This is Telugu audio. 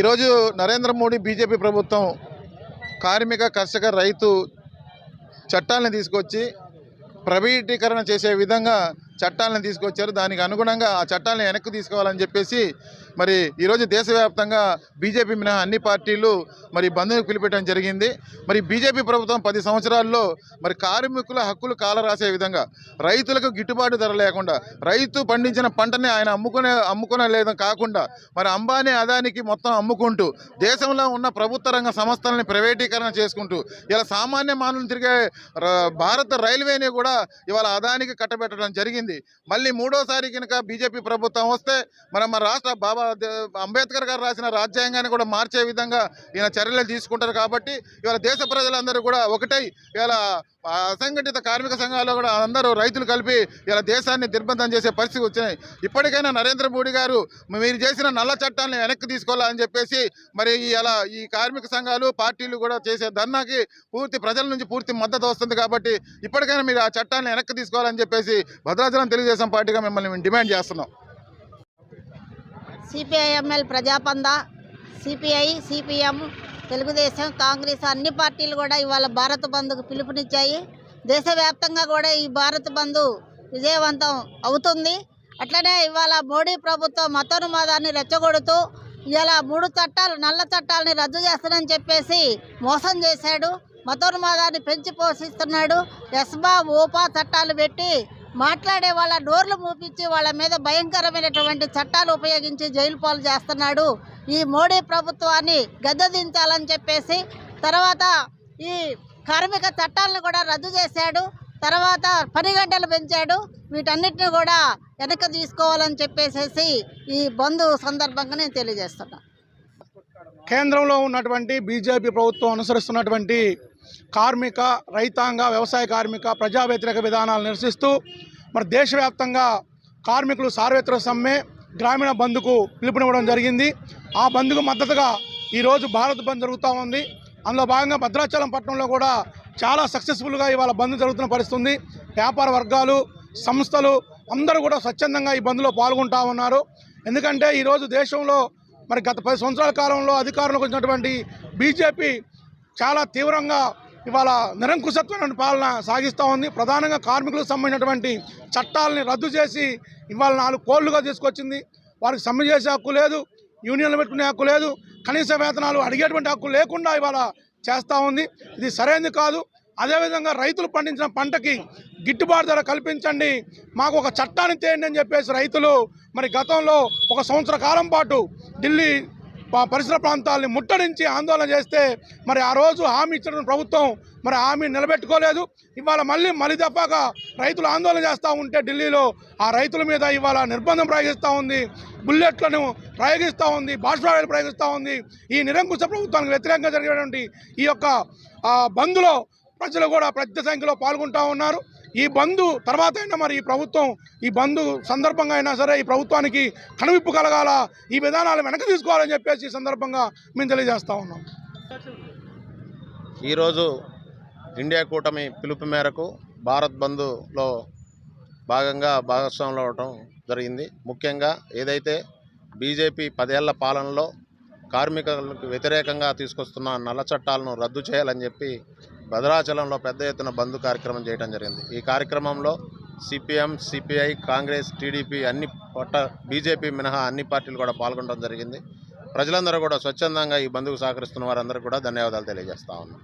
ఈరోజు నరేంద్ర మోడీ బీజేపీ ప్రభుత్వం కార్మిక కర్షక రైతు చట్టాలను తీసుకొచ్చి ప్రైవేటీకరణ చేసే విధంగా చట్టాలను తీసుకొచ్చారు. దానికి అనుగుణంగా ఆ చట్టాలను వెనక్కి తీసుకోవాలని చెప్పేసి మరి ఈరోజు దేశవ్యాప్తంగా బీజేపీ మినహా అన్ని పార్టీలు మరి బంద్ను పిలిపెట్టడం జరిగింది. మరి బీజేపీ ప్రభుత్వం పది సంవత్సరాల్లో మరి కార్మికుల హక్కులు కాలరాసే విధంగా రైతులకు గిట్టుబాటు ధర లేకుండా రైతు పండించిన పంటని ఆయన అమ్ముకునే అమ్ముకునే లేదని కాకుండా మరి అంబానీ అదానికి మొత్తం అమ్ముకుంటూ దేశంలో ఉన్న ప్రభుత్వ రంగ సంస్థలని ప్రైవేటీకరణ చేసుకుంటూ ఇలా సామాన్య మానవులు తిరిగే భారత రైల్వేని కూడా ఇవాళ అదానికి కట్టబెట్టడం జరిగింది. మళ్ళీ మూడోసారి కనుక బీజేపీ ప్రభుత్వం వస్తే మన మన రాష్ట్ర బాబా అంబేద్కర్ గారు రాసిన రాజ్యాంగాన్ని కూడా మార్చే విధంగా ఈయన చర్యలు తీసుకుంటారు కాబట్టి ఇవాళ దేశ ప్రజలందరూ కూడా ఒకటై ఇవాళ అసంఘటిత కార్మిక సంఘాల్లో కూడా అందరూ రైతులు కలిపి ఇలా దేశాన్ని దిగ్బంధం చేసే పరిస్థితి వచ్చినాయి. ఇప్పటికైనా నరేంద్ర మోడీ గారు మీరు చేసిన నల్ల చట్టాన్ని వెనక్కి తీసుకోవాలని చెప్పేసి మరి ఇలా ఈ కార్మిక సంఘాలు పార్టీలు కూడా చేసే ధర్నాకి పూర్తి ప్రజల నుంచి పూర్తి మద్దతు వస్తుంది కాబట్టి ఇప్పటికైనా మీరు ఆ చట్టాన్ని వెనక్కి తీసుకోవాలని చెప్పేసి భద్రాచలం తెలుగుదేశం పార్టీగా మిమ్మల్ని మేము డిమాండ్ చేస్తున్నాం. CPIML Prajapantha CPI CPM Telugu Desam Congress అన్ని పార్టీలు కూడా ఇవాళ భారత్ బంద్కు పిలుపునిచ్చాయి. దేశవ్యాప్తంగా కూడా ఈ భారత్ బంద్ విజయవంతం అవుతుంది. అట్లనే ఇవాళ మోడీ ప్రభుత్వం మతోన్మాదాన్ని రెచ్చగొడుతూ ఇలా మూడు చట్టాలు నల్ల చట్టాలని రద్దు చేస్తానని చెప్పేసి మోసం చేశాడు. మతోన్మాదాన్ని పెంచి పోషిస్తున్నాడు. ఎస్బా ఓపా చట్టాలు పెట్టి మాట్లాడే వాళ్ళ నోర్లు మూపించి వాళ్ళ మీద భయంకరమైనటువంటి చట్టాలు ఉపయోగించి జైలు పాలు చేస్తున్నాడు. ఈ మోడీ ప్రభుత్వాన్ని గద్దదించాలని చెప్పేసి తర్వాత ఈ కార్మిక చట్టాలను కూడా రద్దు చేశాడు. తర్వాత పని గంటలు పెంచాడు. వీటన్నిటిని కూడా వెనక తీసుకోవాలని చెప్పేసి ఈ బంధు సందర్భంగా నేను తెలియజేస్తున్నా. కేంద్రంలో ఉన్నటువంటి బీజేపీ ప్రభుత్వం అనుసరిస్తున్నటువంటి కార్మిక రైతాంగ వ్యవసాయ కార్మిక ప్రజా వ్యతిరేక విధానాలు నిరసిస్తూ మరి దేశవ్యాప్తంగా కార్మికులు సార్వత్రిక సమ్మె గ్రామీణ బంద్కు పిలుపునివ్వడం జరిగింది. ఆ బంద్కు మద్దతుగా ఈరోజు భారత్ బంద్ జరుగుతూ ఉంది. అందులో భాగంగా భద్రాచలం పట్టణంలో కూడా చాలా సక్సెస్ఫుల్గా ఇవాళ బంద్ జరుగుతున్న పరిస్థితుంది. వ్యాపార వర్గాలు సంస్థలు అందరూ కూడా స్వచ్ఛందంగా ఈ బంద్లో పాల్గొంటూ ఉన్నారు. ఎందుకంటే ఈరోజు దేశంలో మరి గత పది సంవత్సరాల కాలంలో అధికారంలోకి వచ్చినటువంటి బీజేపీ చాలా తీవ్రంగా ఇవాళ నిరంకుశత్వమైన పాలన సాగిస్తూ ఉంది. ప్రధానంగా కార్మికులకు సంబంధించినటువంటి చట్టాలని రద్దు చేసి ఇవాళ నాలుగు కోళ్ళుగా తీసుకొచ్చింది. వారికి సమ్మె చేసే హక్కు లేదు యూనియన్లు పెట్టుకునే హక్కు లేదు కనీస వేతనాలు అడిగేటువంటి హక్కు లేకుండా ఇవాళ చేస్తూ ఉంది. ఇది సరైనది కాదు. అదేవిధంగా రైతులు పండించిన పంటకి గిట్టుబాటు ధర కల్పించండి. మాకు ఒక చట్టాన్ని తేయండి అని చెప్పేసి రైతులు మరి గతంలో ఒక సంవత్సర కాలం పాటు ఢిల్లీ పరిసర ప్రాంతాలని ముట్టడించి ఆందోళన చేస్తే మరి ఆ రోజు హామీ ఇచ్చిన ప్రభుత్వం మరి హామీ నిలబెట్టుకోలేదు. ఇవాళ మళ్ళీ మళ్ళీ దఫాగా రైతులు ఆందోళన చేస్తూ ఉంటే ఢిల్లీలో ఆ రైతుల మీద ఇవాళ నిర్బంధం ప్రయోగిస్తూ ఉంది. బుల్లెట్లను ప్రయోగిస్తూ ఉంది. బాష్పాలు ప్రయోగిస్తూ ఉంది. ఈ నిరంకుశ ప్రభుత్వానికి వ్యతిరేకంగా జరిగేటువంటి ఈ యొక్క బంద్లో ప్రజలు కూడా పెద్ద సంఖ్యలో పాల్గొంటూ ఉన్నారు. ఈ బంద్ తర్వాత అయినా మరి ఈ ప్రభుత్వం ఈ బంధు సందర్భంగా అయినా సరే ఈ ప్రభుత్వానికి కనువిప్పు కలగాల ఈ విధానాలు వెనక్కి తీసుకోవాలని చెప్పేసి ఈ సందర్భంగా మేము తెలియజేస్తా ఉన్నాం. ఈరోజు ఇండియా కూటమి పిలుపు మేరకు భారత్ బంధులో భాగంగా భాగస్వాములు అవ్వటం జరిగింది. ముఖ్యంగా ఏదైతే బీజేపీ పదేళ్ళ పాలనలో కార్మికులకు వ్యతిరేకంగా తీసుకొస్తున్న నల్ల చట్టాలను రద్దు చేయాలని చెప్పి భద్రాచలంలో పెద్ద ఎత్తున బంధు కార్యక్రమం చేయడం జరిగింది. ఈ కార్యక్రమంలో సిపిఎం సిపిఐ కాంగ్రెస్ టీడీపీ అన్ని పట్ట బీజేపీ మినహా అన్ని పార్టీలు కూడా పాల్గొనడం జరిగింది. ప్రజలందరూ కూడా స్వచ్ఛందంగా ఈ బంధుకు సహకరిస్తున్న వారందరూ కూడా ధన్యవాదాలు తెలియజేస్తా ఉన్నాం.